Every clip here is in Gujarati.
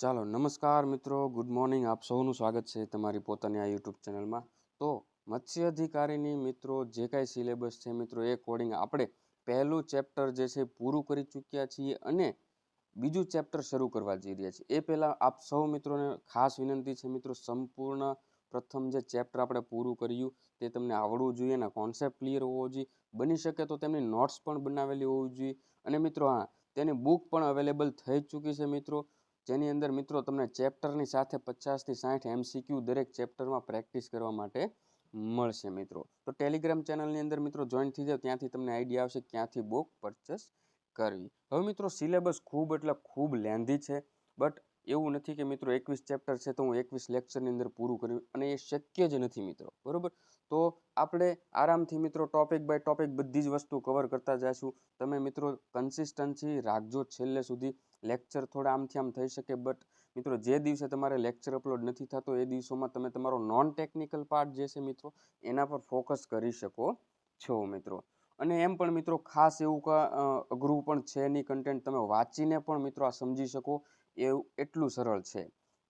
ચાલો, નમસ્કાર મિત્રો. ગુડ મોર્નિંગ આપ સૌનું સ્વાગત છે તમારી પોતાની આ યુટ્યુબ ચેનલમાં તો મત્સ્ય અધિકારીની મિત્રો, જે કાંઈ સિલેબસ છે મિત્રો, એ કોડિંગ આપણે પહેલું ચેપ્ટર જે છે પૂરું કરી ચૂક્યા છીએ અને બીજું ચેપ્ટર શરૂ કરવા જઈ રહ્યા છીએ. એ પહેલાં આપ સૌ મિત્રોને ખાસ વિનંતી છે મિત્રો, સંપૂર્ણ પ્રથમ જે ચેપ્ટર આપણે પૂરું કર્યું, તે તમને આવડવું જોઈએ અને કોન્સેપ્ટ ક્લિયર હોવો જોઈએ. બની શકે તો તેમની નોટ્સ પણ બનાવેલી હોવી જોઈએ. અને મિત્રો, હા, તેની બુક પણ અવેલેબલ થઈ ચૂકી છે મિત્રો. જેની અંદર મિત્રો તમને ચેપ્ટરની સાથે પચાસથી સાઠ એમસીક્યુ દરેક ચેપ્ટરમાં પ્રેક્ટિસ કરવા માટે મળશે મિત્રો. તો ટેલિગ્રામ ચેનલની અંદર મિત્રો જોઈન થઈ જાવ ત્યાંથી તમને આઈડિયા આવશે ક્યાંથી બુક પરચેસ કરવી. હવે મિત્રો સિલેબસ ખૂબ એટલે ખૂબ લેન્ધી છે બટ એવું નથી કે મિત્રો એકવીસ ચેપ્ટર છે તો હું એકવીસ લેક્ચરની અંદર પૂરું કર્યું અને એ શક્ય જ નથી મિત્રો. બરોબર? તો આપણે આરામથી મિત્રો ટોપિક બાય ટોપિક બધી જ વસ્તુ કવર કરતા જઈશું તમે મિત્રો કન્સિસ્ટન્સી રાખજો છેલ્લે સુધી. લેક્ચર થોડા આમથી આમ થઈ શકે બટ મિત્રો જે દિવસે તમારે લેક્ચર અપલોડ નથી થતો, એ દિવસોમાં તમે તમારો નોન ટેકનિકલ પાર્ટ જે છે મિત્રો, એના પર ફોકસ કરી શકો છો મિત્રો. અને એમ પણ મિત્રો ખાસ એવું કા અઘરું પણ છે નહીં કન્ટેન્ટ તમે વાંચીને પણ મિત્રો આ સમજી શકો. એવું એટલું સરળ છે.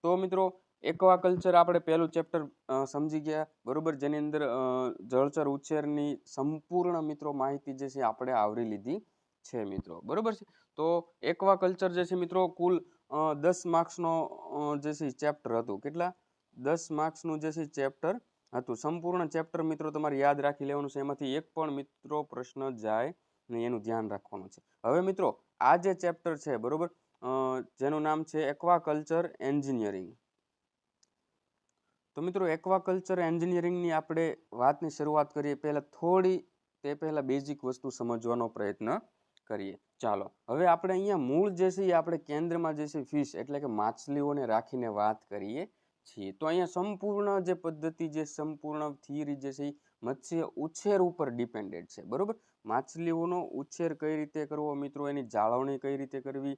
તો મિત્રો એકવા કલ્ચર આપણે પહેલું ચેપ્ટર સમજી ગયા. બરોબર? જેની અંદર જળચર ઉછેરની સંપૂર્ણ મિત્રો માહિતી જે છે આપણે આવરી લીધી છે મિત્રો. બરોબર છે? તો એકવા કલ્ચર જે છે મિત્રો કુલ દસ માર્ક્સનો જે છે ચેપ્ટર હતું. કેટલા? દસ માર્ક્સનું જે છે ચેપ્ટર હતું. સંપૂર્ણ ચેપ્ટર મિત્રો તમારે યાદ રાખી લેવાનું છે. એમાંથી એક પણ મિત્રો પ્રશ્ન જાય ને એનું ધ્યાન રાખવાનું છે. હવે મિત્રો, આ જે ચેપ્ટર છે, બરોબર? જેનું નામ છે એક્વાકલ્ચર એન્જિનિયરિંગ. તો મિત્રો એક્વાકલ્ચર એન્જિનિયરિંગની આપણે વાતની શરૂઆત કરીએ, પહેલાં થોડી, તે પહેલાં બેઝિક વસ્તુ સમજવાનો પ્રયત્ન કરીએ. ચાલો, હવે આપણે અહીંયા મૂળ જે છે એ આપણે કેન્દ્રમાં જે છે ફિશ એટલે કે માછલીઓને રાખીને વાત કરીએ છીએ. તો અહીંયા સંપૂર્ણ જે પદ્ધતિ જે સંપૂર્ણ થિયરી જે છે એ મત્સ્ય ઉછેર ઉપર ડિપેન્ડેડ છે, બરાબર? માછલીઓનો ઉછેર કઈ રીતે કરવો મિત્રો? એની જાળવણી કઈ રીતે કરવી?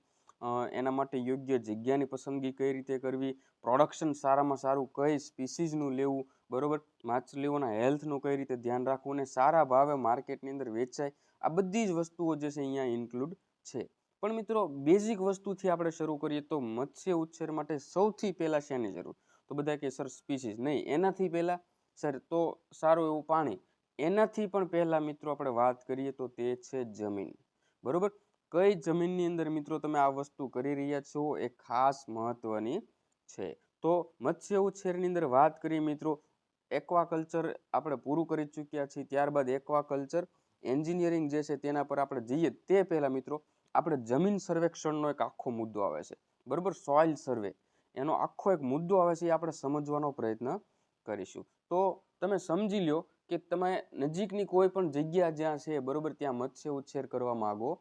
એના માટે યોગ્ય જગ્યાની પસંદગી કઈ રીતે કરવી? પ્રોડક્શન સારામાં સારું કઈ સ્પીસીઝનું લેવું? બરાબર? માછલીઓના હેલ્થનું કઈ રીતે ધ્યાન રાખવું? અને સારા ભાવે માર્કેટની અંદર વેચાય? આ બધી જ વસ્તુઓ જે છે અહીંયા ઇન્ક્લુડ છે. પણ મિત્રો બેઝિક વસ્તુથી આપણે શરૂ કરીએ તો મત્સ્ય ઉછેર માટે સૌથી પહેલાં શેની જરૂર? તો બધા કે, સર સ્પીસીઝ નહીં, એનાથી પહેલાં, સર, તો સારું એવું પાણી. એનાથી પણ પહેલાં મિત્રો, આપણે વાત કરીએ તો તે છે જમીન. બરોબર? કઈ જમીનની અંદર મિત્રો તમે આ વસ્તુ કરી રહ્યા છો એ ખાસ મહત્વની છે. તો મત્સ્ય ઉછેરની અંદર વાત કરીએ મિત્રો એક્વાકલ્ચર આપણે પૂરું કરી ચૂક્યા છીએ, ત્યારબાદ એક્વાકલ્ચર એન્જિનિયરિંગ જે છે તેના પર આપણે જઈએ તે પહેલાં મિત્રો, આપણે જમીન સર્વેક્ષણનો એક આખો મુદ્દો આવે છે. બરાબર? સોઇલ સર્વે એનો આખો એક મુદ્દો આવે છે એ આપણે સમજવાનો પ્રયત્ન કરીશું. તો તમે સમજી લો કે તમે નજીકની કોઈ પણ જગ્યા જ્યાં છે, બરાબર, ત્યાં મત્સ્ય ઉછેર કરવા માગો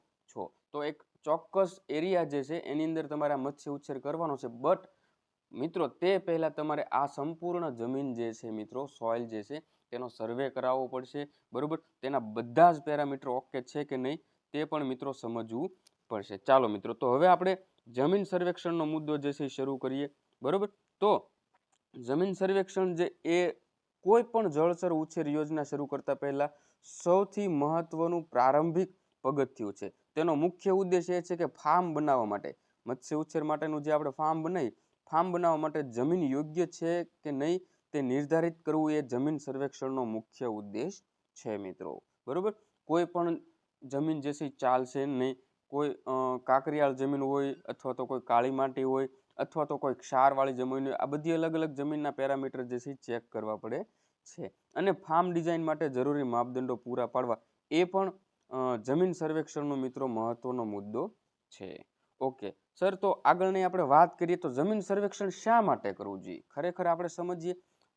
તો એક ચોક્કસ એરિયા જે છે, એની અંદર તમારે આ મત્સ્ય ઉછેર કરવાનો છે. બટ મિત્રો, તે પહેલાં તમારે આ સંપૂર્ણ જમીન જે છે મિત્રો સોઇલ જે છે, તેનો સર્વે કરાવવો પડશે. બરાબર? તેના બધા જ પેરામીટર ઓકે છે કે નહીં, તે પણ મિત્રો સમજવું પડશે. ચાલો મિત્રો, તો હવે આપણે જમીન સર્વેક્ષણનો મુદ્દો જે છે શરૂ કરીએ. બરાબર? તો જમીન સર્વેક્ષણ જે એ કોઈ પણ જળચર ઉછેર યોજના શરૂ કરતા પહેલાં સૌથી મહત્વનું પ્રારંભિક પગથિયું છે. તેનો મુખ્ય ઉદ્દેશ એ છે કે ફાર્મ બનાવવા માટે. મત્સ્ય ઉછેર માટેનું જે આપણે ફાર્મ બનાવી ફાર્મ બનાવવા માટે જમીન યોગ્ય છે કે નહીં તે નિર્ધારિત કરવું એ જમીન સર્વેક્ષણનો મુખ્ય ઉદ્દેશ છે મિત્રો. બરાબર? કોઈ પણ જમીન જે છે ચાલશે નહીં, કોઈ કાંકરિયાળ જમીન હોય અથવા તો કોઈ કાળી માટી હોય અથવા તો કોઈ ક્ષારવાળી જમીન હોય, આ બધી અલગ અલગ જમીનના પેરામીટર જે છે ચેક કરવા પડે છે. અને ફાર્મ ડિઝાઇન માટે જરૂરી માપદંડો પૂરા પાડવા એ પણ જમીન સર્વેક્ષણનો મિત્રો મહત્વનો મુદ્દો છે. ઓકે. સર, તો આગળની આપણે વાત કરીએ તો જમીન સર્વેક્ષણ શા માટે કરવું જોઈએ? ખરેખર આપણે સમજીએ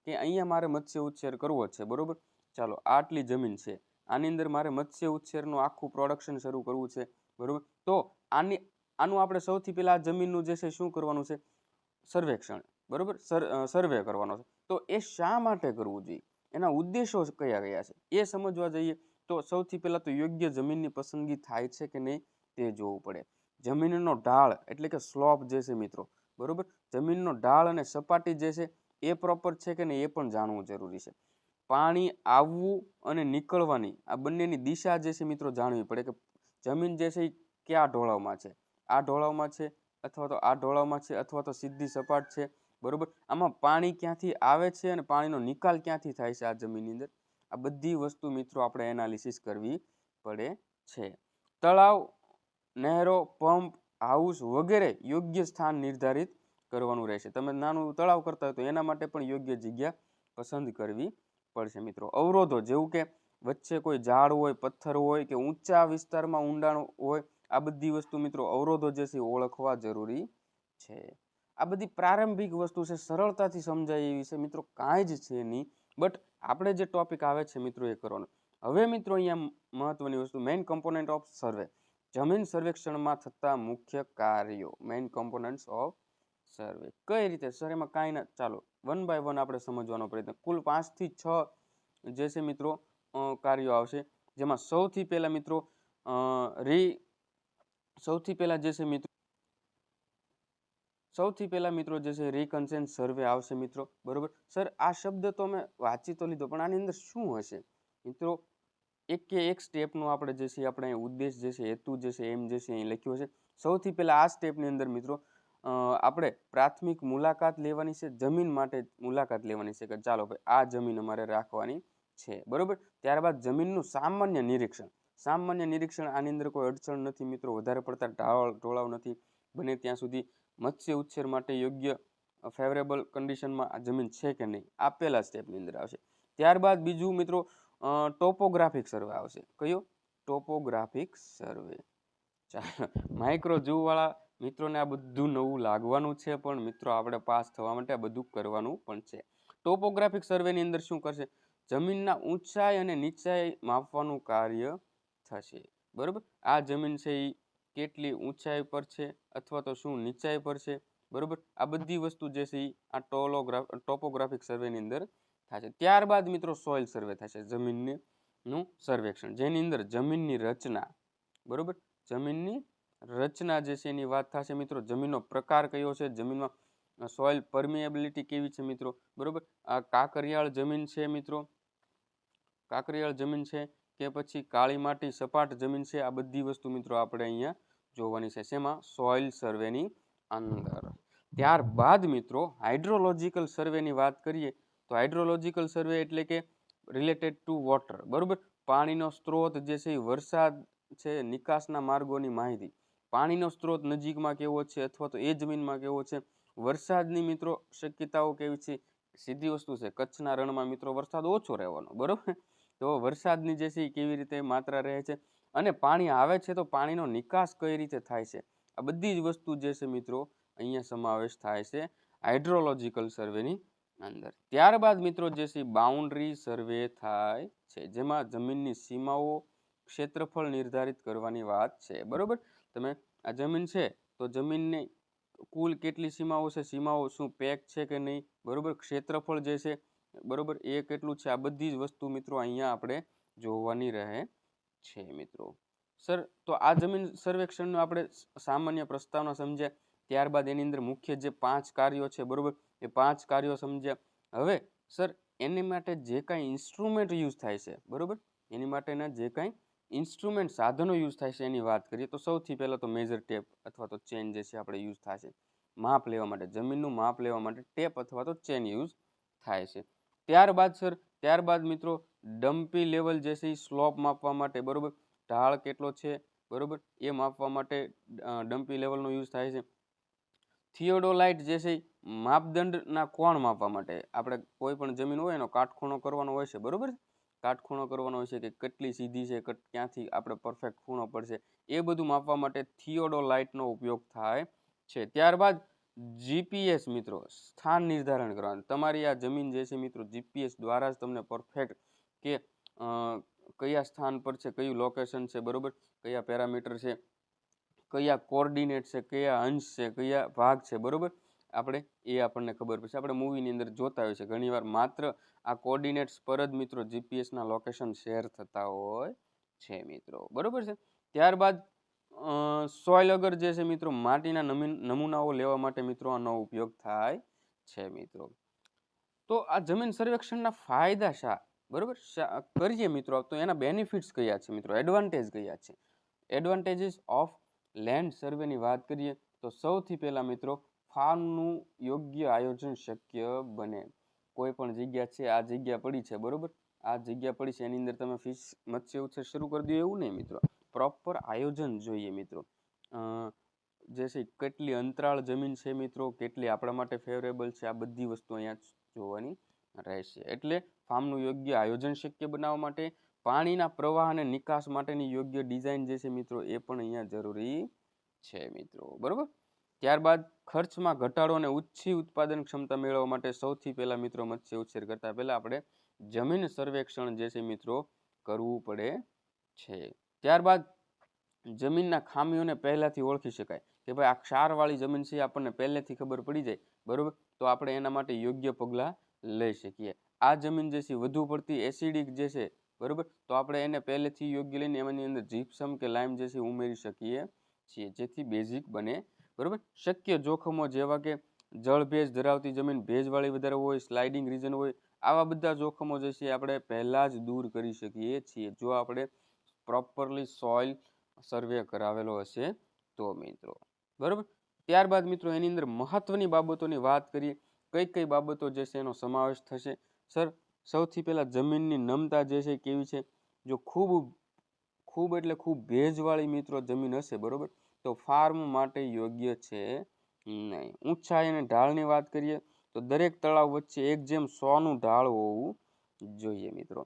કે અહીંયા મારે મત્સ્ય ઉછેર કરવો છે, બરોબર? ચાલો આટલી જમીન છે. આની અંદર મારે મત્સ્ય ઉછેરનું આખું પ્રોડક્શન શરૂ કરવું છે, બરાબર? તો આની, આનું આપણે સૌથી પહેલાં જમીનનું જે છે શું કરવાનું છે? સર્વેક્ષણ, બરાબર? સર્વે કરવાનો છે. તો એ શા માટે કરવું જોઈએ? એના ઉદ્દેશો કયા કયા છે? એ સમજવા જઈએ. તો સૌથી પહેલાં તો યોગ્ય જમીનની પસંદગી થાય છે કે નહીં તે જોવું પડે. જમીનનો ઢાળ એટલે કે સ્લોપ જે છે મિત્રો, બરોબર? જમીનનો ઢાળ અને સપાટી જે છે એ પ્રોપર છે કે નહીં એ પણ જાણવું જરૂરી છે. પાણી આવવું અને નીકળવાની આ બંનેની દિશા જે છે મિત્રો જાણવી પડે કે જમીન જે છે એ કયા ઢોળાવમાં છે? આ ઢોળાવમાં છે અથવા તો આ ઢોળાવમાં છે અથવા તો સીધી સપાટ છે, બરોબર? આમાં પાણી ક્યાંથી આવે છે અને પાણીનો નિકાલ ક્યાંથી થાય છે આ જમીનની અંદર? આ બધી વસ્તુ મિત્રો આપણે એનાલિસિસ કરવી પડે છે. તળાવ, નહેરો પંપ હાઉસ વગેરે યોગ્ય સ્થાન નિર્ધારિત કરવાનું રહેશે. તમે નાનું તળાવ કરતા હોય તો એના માટે પણ યોગ્ય જગ્યા પસંદ કરવી પડશે મિત્રો. અવરોધો જેવું કે વચ્ચે કોઈ ઝાડ હોય, પથ્થર હોય કે ઊંચા વિસ્તારમાં ઊંડાણ હોય, આ બધી વસ્તુ મિત્રો અવરોધો જે છે ઓળખવા જરૂરી છે. આ બધી પ્રારંભિક વસ્તુ છે, સરળતાથી સમજાય એવી છે. મિત્રો કાંઈ જ છે નહીં. બટ આપણે જે ટોપિક આવે છે મિત્રો એ કરવાનો. હવે મિત્રો અહીંયા મહત્વની વસ્તુ મેઇન કમ્પોનન્ટ ઓફ સર્વે જમીન સર્વેક્ષણમાં થતા મુખ્ય કાર્યો મેઇન કમ્પોનન્ટ્સ ઓફ સર્વે કઈ રીતે? સર એમાં કાંઈ ના, ચાલો વન બાય વન આપણે સમજવાનો પ્રયત્ન. કુલ પાંચથી છ જે છે મિત્રો કાર્યો આવશે. જેમાં સૌથી પહેલાં મિત્રો રી સૌથી પહેલાં જે છે મિત્રો સૌથી પહેલાં મિત્રો જે છે રિકન્સેન્ટ સર્વે આવશે મિત્રો. બરોબર? સર આ શબ્દ તો અમે વાંચી તો લીધો, પણ આની અંદર શું હશે? મિત્રો, એક કે એક સ્ટેપનો આપણે જે છે, આપણે ઉદ્દેશ જે છે, હેતુ જે છે, એમ જે છે, અહીં લખ્યો છે. સૌથી પહેલાં આ સ્ટેપની અંદર મિત્રો આપણે પ્રાથમિક મુલાકાત લેવાની છે, જમીન માટે મુલાકાત લેવાની છે. કે ચાલો ભાઈ, આ જમીન અમારે રાખવાની છે. બરાબર? ત્યારબાદ જમીનનું સામાન્ય નિરીક્ષણ. સામાન્ય નિરીક્ષણ આની અંદર કોઈ અડચણ નથી મિત્રો, વધારે પડતા ઢાળ ઢોળાવ નથી. બને ત્યાં સુધી મત્સ્ય ઉછેર માટે યોગ્ય ફેવરેબલ કન્ડિશનમાં આ જમીન છે કે નહીં? આ પહેલા સ્ટેપની અંદર આવશે. ત્યારબાદ બીજું મિત્રો ટોપોગ્રાફિક સર્વે આવશે. કયો? ટોપોગ્રાફિક સર્વે ચાલો માઇક્રો જૂવાળા મિત્રોને આ બધું નવું લાગવાનું છે પણ મિત્રો આપણે પાસ થવા માટે આ બધું કરવાનું પણ છે. ટોપોગ્રાફિક સર્વેની અંદર શું કરશે? જમીનના ઊંચાઈ અને નીચાઈ માપવાનું કાર્ય થશે. બરાબર? આ જમીન છે એ કેટલી ઊંચાઈ પર છે અથવા તો શું નીચાઈ પર છે? બરાબર? આ બધી વસ્તુ જે છે આ ટોલોગ્રાફ, ટોપોગ્રાફિક સર્વેની અંદર થશે ત્યારબાદ મિત્રો સોઇલ સર્વે થશે જમીનની નું સર્વેક્ષણ. જેની અંદર જમીનની રચના, બરાબર? જમીનની રચના જે છે એની વાત થશે મિત્રો. જમીનનો પ્રકાર કયો છે? જમીનમાં સોઇલ પરમિએબિલિટી કેવી છે મિત્રો? બરોબર? આ કાંકરિયાળ જમીન છે મિત્રો. કાંકરિયાળ જમીન છે. કે પછી કાળી માટી સપાટ જમીન છે, આ બધી વસ્તુ મિત્રો આપણે અહીંયા જોવાની છે. શેમાં? સોઇલ સર્વેની અંદર. ત્યારબાદ મિત્રો, હાઇડ્રોલોજિકલ સર્વેની વાત કરીએ, તો હાઇડ્રોલોજિકલ સર્વે એટલે કે રિલેટેડ ટુ વોટર, બરાબર? પાણીનો સ્ત્રોત જે છે એ વરસાદ છે, નિકાસના માર્ગોની માહિતી. પાણીનો સ્ત્રોત નજીકમાં કેવો છે અથવા તો એ જમીનમાં કેવો છે? વરસાદની મિત્રો શક્યતાઓ કેવી છે? સીધી વસ્તુ છે, કચ્છના રણમાં મિત્રો વરસાદ ઓછો રહેવાનો, બરોબર? તો વરસાદની જે છે એ કેવી રીતે માત્રા રહે છે અને પાણી આવે છે તો પાણીનો નિકાસ કઈ રીતે થાય છે? આ બધી જ વસ્તુ જે છે મિત્રો અહીંયા સમાવેશ થાય છે હાઇડ્રોલોજીકલ સર્વેની અંદર. ત્યારબાદ મિત્રો જે છે બાઉન્ડ્રી સર્વે થાય છે, જેમાં જમીનની સીમાઓ ક્ષેત્રફળ નિર્ધારિત કરવાની વાત છે. બરાબર? તમે આ જમીન છે તો જમીનની કુલ કેટલી સીમાઓ છે? સીમાઓ શું પેક છે કે નહીં? બરોબર? ક્ષેત્રફળ જે છે બરોબર? એ કેટલું છે? આ બધી જ વસ્તુ મિત્રો અહીંયા આપણે જોવાની રહે છે મિત્રો. સર, તો આ જમીન સર્વેક્ષણનો આપણે સામાન્ય પ્રસ્તાવના સમજ્યા. ત્યારબાદ એની અંદર મુખ્ય જે પાંચ કાર્યો છે, બરોબર? એ પાંચ કાર્યો સમજ્યા. હવે, સર, એની માટે જે કાંઈ ઇન્સ્ટ્રુમેન્ટ યુઝ થાય છે, બરોબર? એની માટેના જે કાંઈ ઇન્સ્ટ્રુમેન્ટ સાધનો યુઝ થાય છે એની વાત કરીએ તો સૌથી પહેલાં તો મેજર ટેપ અથવા તો ચેન જે છે આપણે યુઝ થાય છે. માપ લેવા માટે, જમીનનું માપ લેવા માટે ટેપ અથવા તો ચેન યુઝ થાય છે. ત્યારબાદ, સર, ત્યારબાદ, મિત્રો, ડમ્પી લેવલ જે છે એ સ્લોપ માપવા માટે, બરાબર? ઢાળ કેટલો છે, બરાબર? એ માપવા માટે ડમ્પી લેવલનો યુઝ થાય છે. થિયોડોલાઇટ જે છે માપદંડના કોણ માપવા માટે? આપણે કોઈ પણ જમીન હોય એનો કાટખૂણો કરવાનો હોય છે, બરોબર? કાટખૂણો કરવાનો હોય છે કે કેટલી સીધી છે ક્યાંથી આપણે પરફેક્ટ ખૂણો પડશે, એ બધું માપવા માટે થિયોડોલાઇટનો ઉપયોગ થાય છે. ત્યારબાદ જીપીએસ મિત્રો, સ્થાન નિર્ધારણ કરવાનું. તમારી આ જમીન જે છે મિત્રો જીપીએસ દ્વારા જ તમને પરફેક્ટ કે કયા સ્થાન પર છે, કયું લોકેશન છે, બરોબર? કયા પેરામીટર છે, કયા કોર્ડિનેટ છે, કયા અંશ છે, કયા ભાગ છે, બરોબર? આપણે એ આપણને ખબર પડશે. આપણે મૂવીની અંદર જોતા હોય છે. ઘણીવાર માત્ર આ કોર્ડિનેટ્સ પર જ મિત્રો જીપીએસના લોકેશન શેર થતા હોય છે મિત્રો. બરાબર છે? ત્યારબાદ સોઇલ અગર જે છે મિત્રો માટીના નમીન, નમૂનાઓ લેવા માટે મિત્રો આનો ઉપયોગ થાય છે મિત્રો. તો આ જમીન સર્વેક્ષણના ફાયદા શા? બરાબર? કરીએ મિત્રો તો એના બેનિફિટ્સ કયા છે મિત્રો? એડવાન્ટેજ કયા છે? એડવાન્ટેજીસ ઓફ લેન્ડ સર્વેની વાત કરીએ તો સૌથી પહેલાં મિત્રો ફાર્મનું યોગ્ય આયોજન શક્ય બને. કોઈ પણ જગ્યા છે, આ જગ્યા પડી છે, બરોબર? આ જગ્યા પડી છે, એની અંદર તમે ફિશ મત્સ્ય ઉછેર શરૂ કરી દો, એવું નહીં મિત્રો. પ્રોપર આયોજન જોઈએ મિત્રો. જે છે કેટલી અંતરાળ જમીન છે મિત્રો, કેટલી આપણા માટે ફેવરેબલ છે, આ બધી વસ્તુ અહીંયા જોવાની રહેશે. એટલે ફાર્મનું યોગ્ય આયોજન શક્ય બનાવવા માટે, પાણીના પ્રવાહ અને નિકાસ માટેની યોગ્ય ડિઝાઇન જે છે મિત્રો, એ પણ અહીંયા જરૂરી છે મિત્રો. બરાબર? ત્યારબાદ ખર્ચમાં ઘટાડો અને ઓછી ઉત્પાદન ક્ષમતા મેળવવા માટે સૌથી પહેલાં મિત્રો મત્સ્ય ઉછેર કરતાં પહેલાં આપણે જમીન સર્વેક્ષણ જે છે મિત્રો, કરવું પડે છે. ત્યારબાદ જમીનના ખામીઓને પહેલાંથી ઓળખી શકાય કે ભાઈ આ ક્ષારવાળી જમીન છે આપણને પહેલેથી ખબર પડી જાય, બરાબર? તો આપણે એના માટે યોગ્ય પગલાં લઈ શકીએ. આ જમીન જે છે વધુ પડતી એસિડિક જે છે, બરાબર? તો આપણે એને પહેલેથી યોગ્ય લઈને એની અંદર જીપ્સમ કે લાઇમ જે છે ઉમેરી શકીએ છીએ, જેથી બેઝિક બને, બરાબર? શક્ય જોખમો જેવા કે જળ ભેજ ધરાવતી જમીન, ભેજવાળી વધારે હોય સ્લાઇડિંગ રીઝન હોય, આવા બધા જોખમો જે છે આપણે પહેલાં જ દૂર કરી શકીએ છીએ. જો આપણે પ્રોપરલી સોઇલ સર્વે કરાવેલો હશે તો મિત્રો, બરાબર? ત્યારબાદ મિત્રો એની અંદર મહત્વની બાબતોની વાત કરીએ, કઈ કઈ બાબતો જે છે એનો સમાવેશ થશે? સર, સૌથી પહેલાં જમીનની નમતા જે છે કેવી છે? જો ખૂબ ખૂબ એટલે ખૂબ ભેજવાળી મિત્રો જમીન હશે, બરાબર? તો ફાર્મ માટે યોગ્ય છે નહીં. ઊંચાઈ અને ઢાળની વાત કરીએ, તો દરેક તળાવ વચ્ચે એક જેમ સોનું ઢાળ હોવું જોઈએ મિત્રો.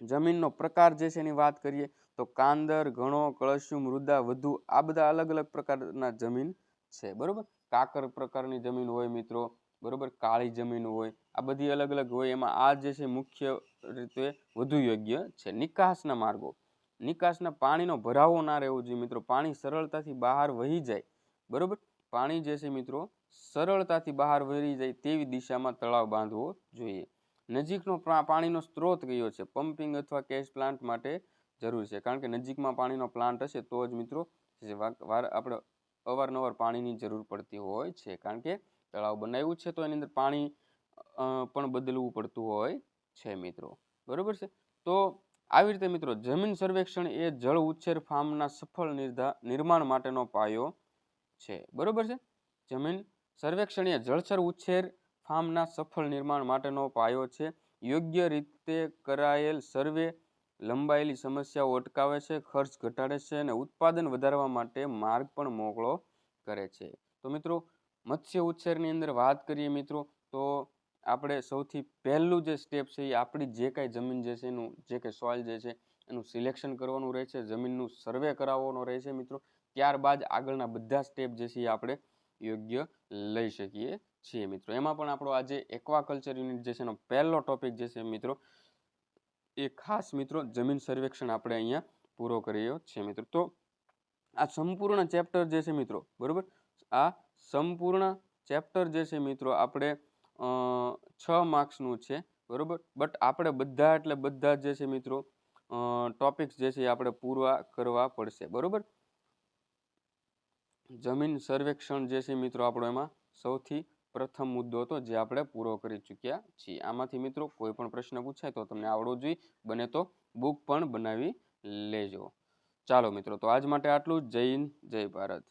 જમીનનો પ્રકાર જે છે એની વાત કરીએ, તો કાંદર, ઘણો, કળશિયું, મૃદા, વધુ આ બધા અલગ અલગ પ્રકારના જમીન છે, બરાબર? કાકર પ્રકારની જમીન હોય મિત્રો, બરાબર? કાળી જમીન હોય, આ બધી અલગ અલગ હોય, એમાં આ જે છે મુખ્ય રીતે વધુ યોગ્ય છે, નિકાસના માર્ગો. નિકાસના પાણીનો ભરાવો ના રહેવો જોઈએ મિત્રો, પાણી સરળતાથી બહાર વહી જાય, બરાબર? પાણી જે છે મિત્રો, સરળતાથી બહાર વહી જાય તેવી દિશામાં તળાવ બાંધવો જોઈએ. નજીકનો પાણીનો સ્ત્રોત કયો છે? પમ્પિંગ અથવા કેશ પ્લાન્ટ માટે જરૂર છે. કારણ કે નજીકમાં પાણીનો પ્લાન્ટ હશે તો જ મિત્રો આપણે અવારનવાર પાણીની જરૂર પડતી હોય છે. કારણ કે તળાવ બનાવ્યું છે તો એની અંદર પાણી પણ બદલવું પડતું હોય છે મિત્રો. બરાબર છે? તો આવી રીતે મિત્રો જમીન સર્વેક્ષણ એ જળ ઉછેર ફાર્મના સફળ નિર્માણ માટેનો પાયો છે. બરાબર છે? જમીન સર્વેક્ષણ એ જળચર ઉછેર ફાર્મના સફળ નિર્માણ માટેનો પાયો છે. યોગ્ય રીતે કરાયેલ સર્વે લંબાયેલી સમસ્યાઓ અટકાવે છે, ખર્ચ ઘટાડે છે અને ઉત્પાદન વધારવા માટે માર્ગ પણ મોકળો કરે છે. તો મિત્રો, મત્સ્ય ઉછેરની અંદર વાત કરીએ મિત્રો, તો આપણે સૌથી પહેલું જે સ્ટેપ છે એ આપણી જે કાંઈ જમીન જે છે એનું, જે કાંઈ સોઇલ જે છે એનું સિલેક્શન કરવાનું રહે છે, જમીનનું સર્વે કરાવવાનો રહે છે મિત્રો. ત્યારબાદ આગળના બધા સ્ટેપ જે છે એ આપણે યોગ્ય લઈ શકીએ છીએ મિત્રો. એમાં પણ આપણો આજે એક્વાકલ્ચર યુનિટ જે છે એનો પહેલો ટોપિક જે છે મિત્રો, એ ખાસ મિત્રો જમીન સર્વેક્ષણ આપણે અહીંયા પૂરો કર્યો છે મિત્રો. તો આ સંપૂર્ણ ચેપ્ટર જે છે મિત્રો, બરોબર? આ સંપૂર્ણ ચેપ્ટર જે છે મિત્રો આપણે છ માર્ક્સનું છે, બરોબર? બટ આપણે બધા એટલે બધા જે છે મિત્રો ટોપિક્સ જે છે એ આપણે પૂરા કરવા પડશે, બરોબર? જમીન સર્વેક્ષણ જે છે મિત્રો આપણો એમાં સૌથી પ્રથમ મુદ્દો હતો જે આપણે પૂરો કરી ચૂક્યા છીએ. આમાંથી મિત્રો કોઈ પણ પ્રશ્ન પૂછાય તો તમને આવડવો જોઈએ, બને તો બુક પણ બનાવી લેજો. ચાલો મિત્રો, તો આજ માટે આટલું. જૈન જય ભારત.